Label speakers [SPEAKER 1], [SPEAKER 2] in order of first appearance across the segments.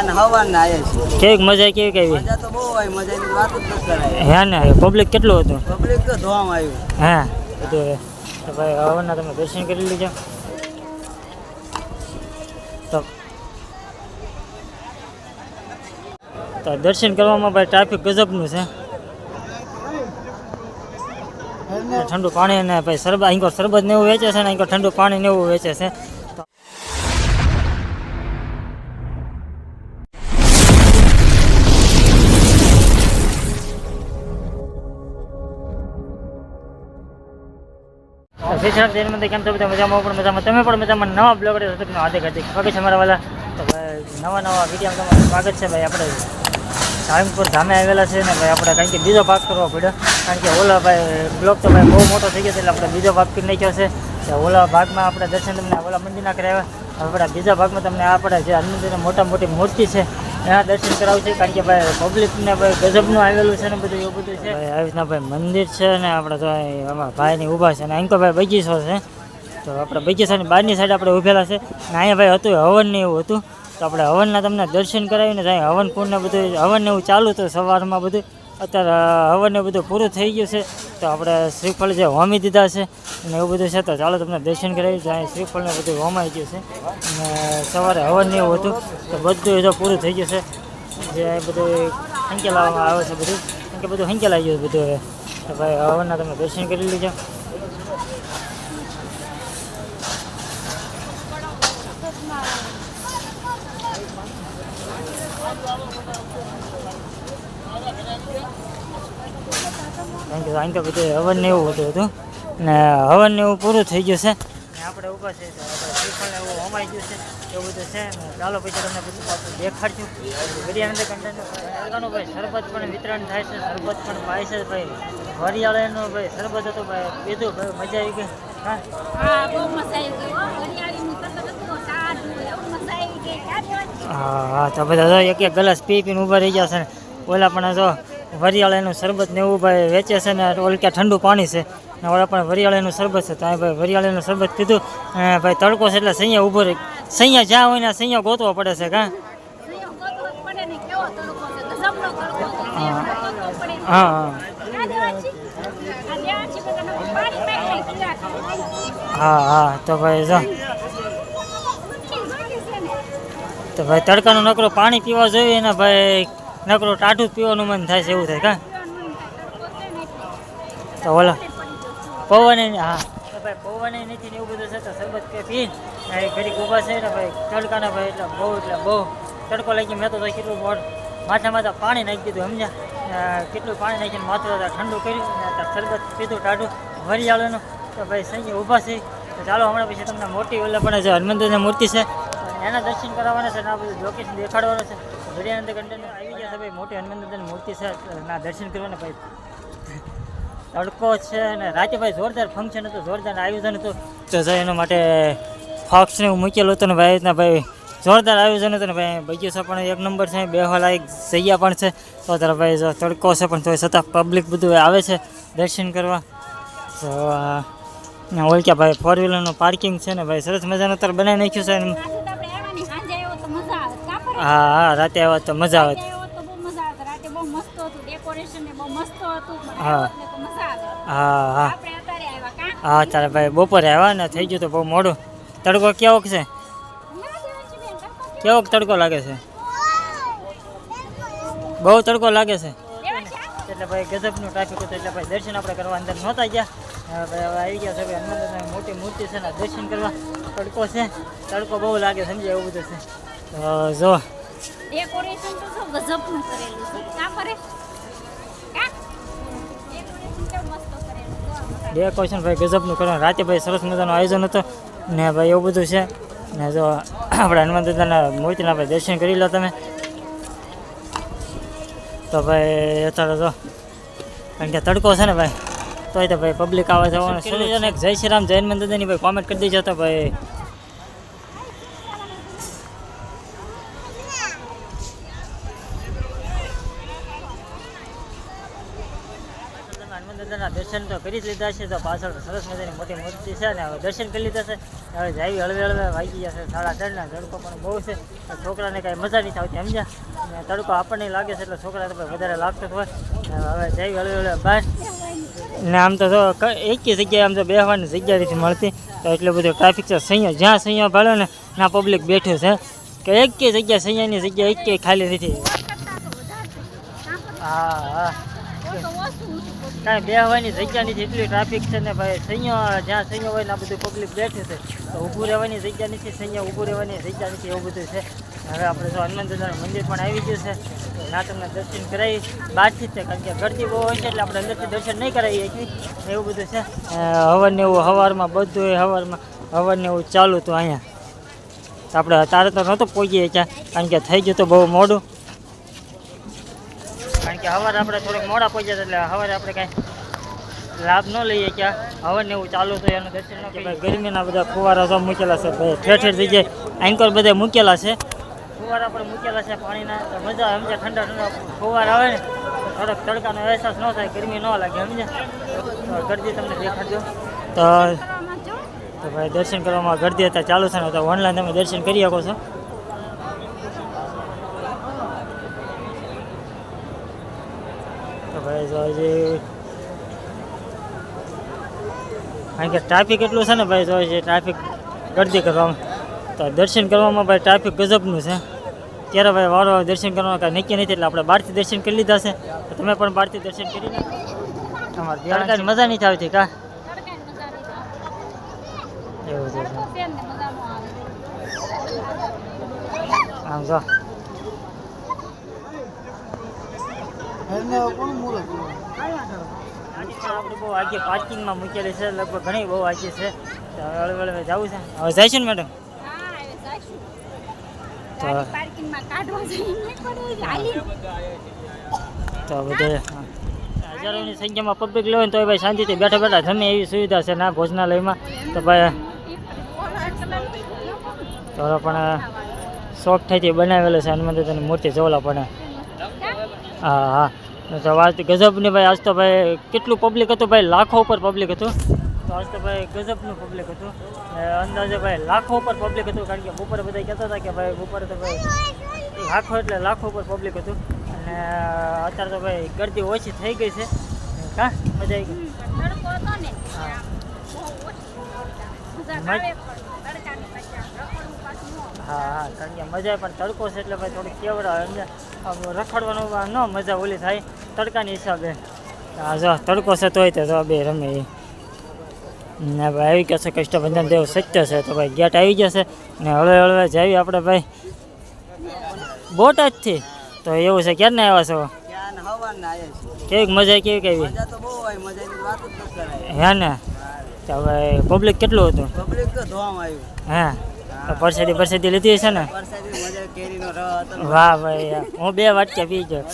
[SPEAKER 1] અને
[SPEAKER 2] કેવી મજા કેવી કેવી
[SPEAKER 1] મજા તો બહુ આવી મજાની વાત જ ન કરાય.
[SPEAKER 2] હે ને પબ્લિક કેટલું હતું?
[SPEAKER 1] પબ્લિક તો ધોવામાં આવ્યું.
[SPEAKER 2] હા તો ભાઈ હવાના તમે દર્શન કરી લીધા. તો તો દર્શન કરવામાં ભાઈ ટ્રાફિક ગજબનું છે. ઠંડુ પાણી અને ભાઈ સરબત અહીં સરબત ને એવું વેચે છે ને અહીં ઠંડુ પાણી ને એવું વેચે છે. શિક્ષણ જૈન મંદિર કેમ છો બધા મજામાં, પણ મજામાં. તમે પણ મજામાં નવા બ્લોગ તમને હાર્દિક હાર્દિક. સ્વાગત છે મારા વાલા. તો ભાઈ, નવા નવા વિડીયોમાં તમારું સ્વાગત છે ભાઈ. આપણે સાળંગપુર ધામે આવેલા છે ને ભાઈ, આપણે કારણ કે બીજો ભાગ કરવો પડ્યો. કારણ કે ઓલા ભાઈ બ્લોગ તો ભાઈ બહુ મોટો થઈ ગયો છે એટલે આપણે બીજો ભાગ કરી નાખ્યો છે. તો ઓલા ભાગમાં આપણે દર્શન તમને ઓલા મંદિરના કરાવ્યા હવે આપણા બીજા ભાગમાં તમને આપણે જે હનુમંદિરની મોટા મોટી મૂર્તિ છે એના દર્શન કરાવશે કારણ કે ભાઈ પબ્લિકને ભાઈ ગજબનું આવેલું છે ને બધું, એવું બધું છે. આવી રીતના ભાઈ મંદિર છે ને આપણે તો આમાં ભાઈની ઊભા છે ને અહીં ભાઈ બગીચો છે. તો આપણે બગીચાની બહારની સાઈડ આપણે ઊભેલા છે. ને અહીંયા ભાઈ હતું હવન ને એવું હતું. તો આપણે હવનના તમને દર્શન કરાવીને ત્યાં હવન કુંડ ને બધું હવન ને એવું ચાલુ હતું સવારમાં બધું. અત્યારે હવનને બધું પૂરું થઈ ગયું છે. તો આપણે શ્રીફળ જે હોમી દીધા છે, અને એવું બધું છે, તો ચાલો તમને દર્શન કરાવી જાય શ્રીફળને બધું હોમાઈ ગયું છે. અને સવારે હવન એવું હતું, તો બધું તો પૂરું થઈ ગયું છે. જે બધું હંકેલાવામાં આવે છે બધું. કેમ કે બધું હંકેલાઈ ગયું બધું હવે. તો ભાઈ, હવનના તમે દર્શન કરી લીધા કારણ કે અહીં તો બધું હવન ને એવું બધું. હતું ને હવન ને એવું પૂરું થઈ ગયું છે. ને આપણે ઊભા છે તો શ્રીફળ ને એવું હમાઈ ગયું છે. એવું બધું છે. ચાલો પછી તમને બધું પાછું દેખાડશું. ગરિયાનંદ કંટનનું ભાઈ શરબત પણ વિતરણ થાય છે. શરબત પણ પાય છે ભાઈ. વરિયાળાનું ભાઈ શરબત હતું ભાઈ. પીધું ભાઈ. મજા આવી ગઈ. હા?
[SPEAKER 3] હા બહુ મજા આવી ગઈ હો.
[SPEAKER 2] તો બધા એક એક ગ્લાસ પી પીને ઊભા રહી ગયા છે ઓલા પણ જો વરિયાળાનું શરબત ને એવું ભાઈ વેચે છે ને ઓલ ઠંડુ પાણી છે. ને ઓલા પણ વરિયાળાનું શરબત છે. તો અહીં ભાઈ વરિયાળાનું શરબત પીધું ભાઈ તડકો છે એટલે સૈયા ઊભો રહી. સૈયા જ્યાં હોય ને સૈયા ગોતવો પડે છે કાં. હા. હા. હા. હા તો ભાઈ જો. તો ભાઈ તડકાનું નકરું પાણી પીવા જોઈએ ને ભાઈ નકરું જ પીવાનું મન થાય છે, એવું થાય કાં? તો ઓલા પવન હા. તો ભાઈ પવન નથી ને એવું બધું છે, તો શરબત કે પી ઊભા છે ને ભાઈ, તડકાના ભાઈ, એટલે બહુ એટલે બહુ તડકો લાગી મેં તો કેટલું મોડ માથા માથા પાણી નાખી દીધું, સમજ્યા? કેટલું પાણી નાખીને માથું ઠંડુ કર્યું, ને શરબત પીધું ટાઢું, વરિયાળીનું. તો ભાઈ સંજય ઊભા છે, તો ચાલો હમણાં પછી તમને મોટી ઓલા પણ છે હનુમંદિરની મૂર્તિ છે, તો એના દર્શન કરાવવાના છે ને આ બધું લોકેશન દેખાડવાનું છે. દરિયાનંદ કંડન આવી ગયા છે ભાઈ. મોટી હનુમાન મૂર્તિ છે. ના દર્શન કરવાના ભાઈ. તડકો છે અને રાતે ભાઈ જોરદાર ફંક્શન હતું જોરદાર આયોજન હતું. તો એના માટે ફોક્સ ને એવું મૂકેલું હતું ને ભાઈ રીતના ભાઈ જોરદાર આયોજન હતું ને ભાઈ. બગીચો પણ એક નંબર છે બેહવા એક જગ્યા પણ છે. તો તારા ભાઈ જો તડકો છે પણ તોય છતાં પબ્લિક બધું આવે છે દર્શન કરવા. તો આ, ને ઓલ ક્યાં ભાઈ ફોર વ્હીલરનું પાર્કિંગ છે ને ભાઈ. સરસ મજાનું અત્યારે બનાવી નાખ્યું છે હા હા રાતે આવે તો મજા આવે. હા. હા હા. હા તારે ભાઈ બપોરે આવ્યા ને થઈ ગયું તો બહુ મોડું. તડકો કેવોક છે? કેવોક તડકો લાગે છે? બહુ તડકો લાગે છે? એટલે ભાઈ ગજબનું ટ્રાફિક હતું એટલે ભાઈ દર્શન આપણે કરવા અંદર નહોતા ગયા. હવે આવી ગયા છે ભાઈ અંદર મોટી મૂર્તિ છે ને દર્શન કરવા. તડકો છે. તડકો બહુ લાગે સમજે એવું બધું છે. જો.
[SPEAKER 3] ડેકોરેશન તો શું ગજબનું કરેલું છે. કા આમાં.
[SPEAKER 2] ડેકોરેશન ભાઈ ગજબનું કરવાનું. રાતે ભાઈ સરસ મજાનું આયોજન હતું. ને ભાઈ એવું બધું છે. ને જો આપણે હનુમાન દાદાના મૂર્તિના ભાઈ દર્શન કરી લો તમે. તો ભાઈ અત્યારે જો કારણ કે તડકો છે ને ભાઈ તોય તો ભાઈ પબ્લિક આવે છે. જય શ્રી રામ જૈન મંદિરની ભાઈ કોમેન્ટ કરી દેજો તો ભાઈ હનુમાન દાદાના દર્શન તો કરી જ લીધા છે તો પાછળ સરસ મજાની મોટી મૂર્તિ છે ને હવે દર્શન કરી લીધા છે. હવે જાવી હળવે હળવે વાગી જશે સાડા ત્રણના તડકો પણ બહુ છે. છોકરાને કાંઈ મજા નથી આવતી સમજ્યા? અને તડકો આપણને લાગે છે એટલે છોકરાને તો વધારે લાગતો હોય. હવે જાવી હળવે હળવે બહાર. ને આમ તો જો એક જગ્યાએ આમ તો બેસવાની જગ્યા નથી મળતી. તો એટલું બધું ટ્રાફિક છે સૈયા જ્યાં સૈયા ભાડો ને ના પબ્લિક બેઠું છે. કે એક કે જગ્યા સૈયાની જગ્યા એક કે ખાલી નથી. હા હા. કાંઈ બેહવાની જગ્યા નથી, એટલી ટ્રાફિક છે ને ભાઈ. સૈયા જ્યાં સૈયા હોય ને આ બધું પબ્લિક બેઠું છે. તો ઊભું રહેવાની જગ્યા નથી સૈયા ઊભું રહેવાની જગ્યા નથી એવું બધું છે. હવે આપણે જો હનુમાન મંદિર પણ આવી ગયું છે. ના તમને દર્શન કરાવી બહારથી છે, કારણ કે ગરદી બહુ હોય છે એટલે આપણે અંદરથી દર્શન નહીં કરાવી શકીએ એવું બધું છે. હવન એવું હવારમાં બધું હવારમાં હવન એવું ચાલુ હતું અહીંયા. આપણે, તારે તો નહોતું પહોંચીએ ત્યાં, કારણ કે થઈ ગયું તો બહુ મોડું. કે સવારે આપણે થોડોક મોડા પહોંચ્યા એટલે સવારે આપણે કાંઈ લાભ ન લઈએ કે હવન ને એવું ચાલુ હતું એનું દર્શન ન ભાઈ ગરમીના બધા ફુવારા સૌ મૂકેલા છે ભાઈ ઠેર ઠેર જગ્યાએ એન્કર બધા મૂકેલા છે. ફુવારા પણ મૂકેલા છે પાણીના તો મજા સમજે ઠંડા ઠંડા ફુવારા આવે ને તો થોડોક તડકાનો અહેસાસ ન થાય ગરમી ન લાગે સમજે તો ગરદી તમને દેખાડજો. તો તો ભાઈ દર્શન કરવામાં ગરદી હતા ચાલુ છે ને તો ઓનલાઈન તમે દર્શન કરી શકો છો. ભાઈ જો હજી કારણ કે ટ્રાફિક એટલું છે ને ભાઈ જો છે ટ્રાફિક ગરદી કરવામાં. તો દર્શન કરવામાં ભાઈ ટ્રાફિક ગજબનું છે. ત્યારે ભાઈ વારો દર્શન કરવાનું કાંઈ નક્કી નથી એટલે આપણે બહારથી દર્શન કરી લીધા છે. તો તમે પણ બહારથી દર્શન કરી લો. તમારે ત્યાં મજા નહીં આવતી કા?
[SPEAKER 3] તડકાની મજા નહીં આવે.
[SPEAKER 2] એવું છે. આમ જો.
[SPEAKER 1] કોણ મૂળ
[SPEAKER 2] આપણે બહુ આગળ પાર્કિંગમાં મૂકેલી છે લગભગ ઘણી બહુ આગળ છે. તો હવે હળવે જવું છે. હવે જાય છે ને મેડમ
[SPEAKER 3] હા, હવે જાશું.
[SPEAKER 2] તો બધે હા. હજારોની સંખ્યામાં પબ્લિક લેવું ને તો ભાઈ શાંતિથી બેઠા બેઠા જમે એવી સુવિધા છે ના ભોજનાલયમાં. તો ભાઈ તો પણ શોખથી બનાવેલો છે હનુમાન દાદાની મૂર્તિ જોલા પણ. હા હા. તો વાત ગજબની ભાઈ આજ તો ભાઈ કેટલું પબ્લિક હતું ભાઈ? લાખો ઉપર પબ્લિક હતું. તો આજ તો ભાઈ ગજબનું પબ્લિક હતું. અંદાજે ભાઈ લાખો ઉપર પબ્લિક હતું કારણ કે બપોરે બધા કહેતા હતા કે ભાઈ બપોરે તો ભાઈ લાખો એટલે લાખો ઉપર પબ્લિક હતું. અને અત્યારે તો ભાઈ ગરદી ઓછી થઈ ગઈ છે. હા મજા આવી ગઈ? હા. હા હા મજા પણ તડકો છે એટલે ભાઈ થોડીક કેવડા રખડવાનું ન મજા ઓલી થાય. તડકાની હિસાબે. હા જો તડકો છે તોય તે જો બે રમે એ. ને ભાઈ આવી ગયા છે કષ્ટબંધન દેવ સત્ય છે તો ભાઈ ગેટ આવી ગયા છે. ને હળવે હળવે જાવી આપણે ભાઈ. બોટાદથી તો એવું છે ક્યારે આવ્યા છો? કેવી મજા કેવી કેવી હે ને? તો હવે પબ્લિક કેટલું હતું?
[SPEAKER 1] પબ્લિક તો ધોવામાં આવ્યું.
[SPEAKER 2] હા. તો પરસેદી પરસેદી લીધી હશે ને? વાહ ભાઈ હું. બે વાટક્યા પી ગયો.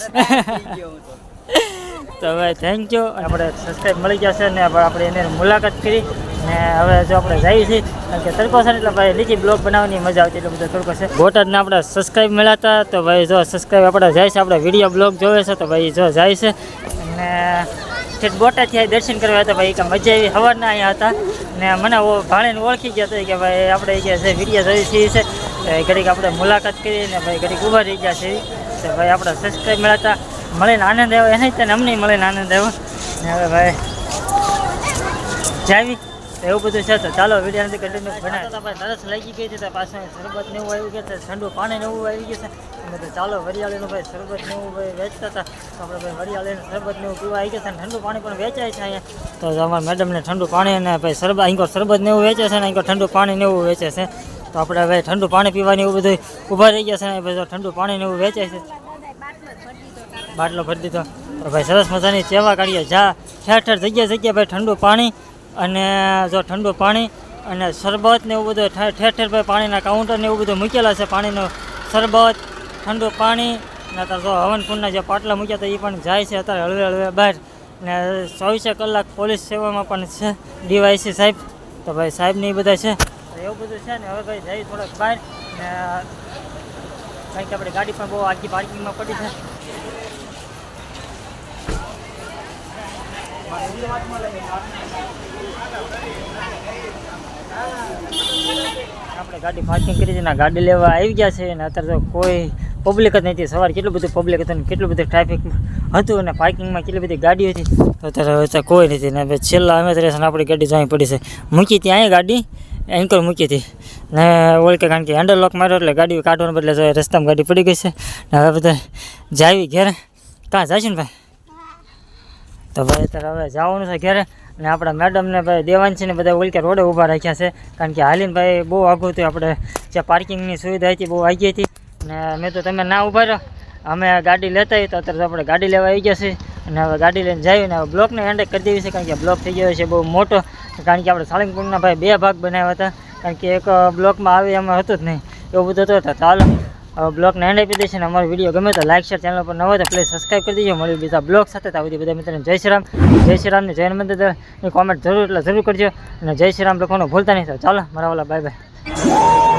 [SPEAKER 1] તો.
[SPEAKER 2] હવે થેન્ક યુ આપણે સબસ્ક્રાઈબ મળી ગયા છે ને આપણે એની મુલાકાત કરી. ને હવે જો આપણે જઈએ છીએ કારણ કે તડકો છે એટલે ભાઈ લીધી બ્લોગ બનાવવાની મજા આવતી એટલે બધો તડકો છે. બોટાદને આપણે સબસ્ક્રાઈબ મળ્યા હતા તો ભાઈ જો સબસ્ક્રાઈબ આપણે જાય છે આપણે વીડિયો બ્લોગ જોવે છે તો ભાઈ જો જાય છે. અને ઠેઠ બોટાથી અહીં દર્શન કરવા હતા ભાઈ, કે મજા આવી. હવાના અહીંયા હતા ને મને ભાણેને ઓળખી ગયા હતા કે ભાઈ, આપણે જે છે વીડિયો જોઈ છીએ છે ઘડીક આપણે મુલાકાત કરી ને ભાઈ ઘડીક ઊભા રહી ગયા છે. તો ભાઈ, આપણે સબસ્ક્રાઈબ મળ્યા મળીને આનંદ આવ્યો, એને તને અમને મળીને આનંદ આવ્યો. હવે ભાઈ, જાવી. એવું બધું છે તો ચાલો વીડિયો નથી કન્ટિન્યુ બનાવતા ભાઈ તરસ લાગી ગઈ છે તો પાછું શરબત ને એવું આવી ગયા છે ઠંડુ પાણી ને એવું આવી ગયું છે. અમે તો ચાલો વરિયાળીનું ભાઈ શરબત ને એવું ભાઈ વેચતા હતા. તો આપણે ભાઈ વરિયાળીનું શરબત ને એવું પીવા આવી ગયા છે ઠંડુ પાણી પણ વેચાય છે અહીંયા. તો અમારા મેડમને ઠંડુ પાણી અને ભાઈ શરબત અહીં શરબત ને એવું વેચે છે ને અહીં ઠંડુ પાણી ને એવું વેચે છે. તો આપણે ભાઈ ઠંડુ પાણી પીવાની એવું બધું ઊભા રહી ગયા છે ને ભાઈ ઠંડુ પાણી ને એવું વેચાય છે.
[SPEAKER 3] બાટલો ભરી દીધો.
[SPEAKER 2] ભાઈ સરસ મજાની સેવા કાઢીએ. જા ઠેર ઠેર જગ્યા જગ્યા ભાઈ ઠંડુ પાણી અને જો ઠંડુ પાણી અને શરબત ને એવું બધું ઠેર ઠેર ભાઈ પાણીના કાઉન્ટર ને એવું બધું મૂકેલા છે, પાણીનું શરબત, ઠંડુ પાણી ને અત્યારે જો હવનકુંડના જે પાટલા મૂક્યા હતા એ પણ જાય છે અત્યારે હળવે હળવે બહાર. ને ચોવીસે કલાક પોલીસ સેવામાં પણ છે, ડીવાયસી સાહેબ. તો ભાઈ સાહેબ ને એ બધા છે. એવું બધું છે ને, હવે ભાઈ જઈ થોડાક બહાર. ને કારણ કે આપણી ગાડી પણ બહુ આખી પાર્કિંગમાં પડી છે. આપણે ગાડી પાર્કિંગ કરી છે ગાડી લેવા આવી ગયા છે અને અત્યારે તો કોઈ પબ્લિક જ નથી. સવારે કેટલું બધું પબ્લિક હતું કેટલું બધું ટ્રાફિક હતું અને પાર્કિંગમાં કેટલી બધી ગાડીઓ હતી. અત્યારે કોઈ નથી ને છેલ્લા અમે ત્યારે આપણી ગાડી જવાની પડી છે. મૂકી અહીંયા ગાડી એન્કર મૂકી હતી. ને ઓલ કે કારણ કે હેન્ડલ લોક માર્યો એટલે ગાડી કાઢવાને બદલે રસ્તામાં ગાડી પડી ગઈ છે. ને હવે બધા જાવી ઘેર. કાં જાય છે ને ભાઈ? તો ભાઈ અત્યારે હવે જવાનું છે ઘરે અને આપણા મેડમને ભાઈ દેવાંશીને બધા ઓલકે રોડે ઊભા રાખ્યા છે. કારણ કે હાલીને ભાઈ બહુ આઘું હતું. આપણે જે પાર્કિંગની સુવિધા હતી બહુ આવી હતી. અને મેં તો તમે ના ઊભા રહ્યો અમે ગાડી લેતા હોય તો અત્યારે તો આપણે ગાડી લેવા આવી ગયા છીએ. અને હવે ગાડી લઈને જઈએ ને હવે બ્લોકને એન્ડ કરી દેવી છે કારણ કે બ્લોક થઈ ગયો છે બહુ મોટો. કારણ કે આપણે સાળંગપુરના ભાઈ બે ભાગ બનાવ્યા હતા. કારણ કે એક બ્લોકમાં આવી એમાં હતું જ નહીં. એવું બધું હતું ચાલો. બ્લોગને એન્ડ આપી દઈશું અમારો વીડિયો ગમે તો લાઈક શેર ચેનલ પર ન તો પ્લીઝ સબસ્ક્રાઈબ કરી દેજો. મળ્યું બીજા બ્લોગ સાથે. તો આ બધી બધા મિત્રોને જય શ્રીરામ જય શ્રી રામને જય મંદિર કોમેન્ટ જરૂર એટલે જરૂર કરજો. અને જય શ્રી રામ લખવાનું ભૂલતા નહીં. તો ચાલો, મારા વાલા બાય બાય